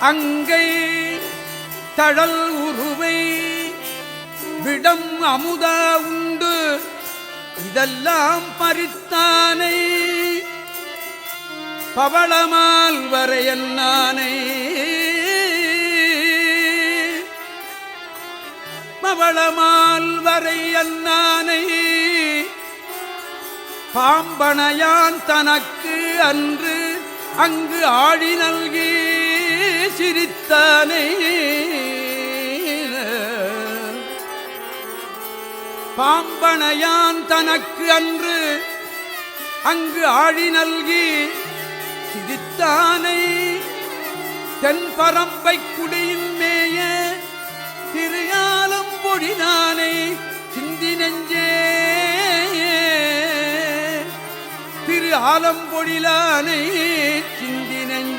அங்கை தழல் உருவை விடம் அமுதா உண்டு. இதெல்லாம் பறித்தானை பவளமால் வரையன்னானை பவளமால் வரை அன்னானை பாம்பனையான் தனக்கு அன்று அங்கு ஆழி நல்கி சிரித்தானை. பாம்பனையான் தனக்கு அன்று அங்கு ஆழி நல்கி சிரித்தானை. தென்பரம்பை குடியின் மேய திருயாலம் பொழினானை சிந்தி நெஞ்சே. திரு ஆலம்பொழிலானை சிந்தி நெஞ்சே.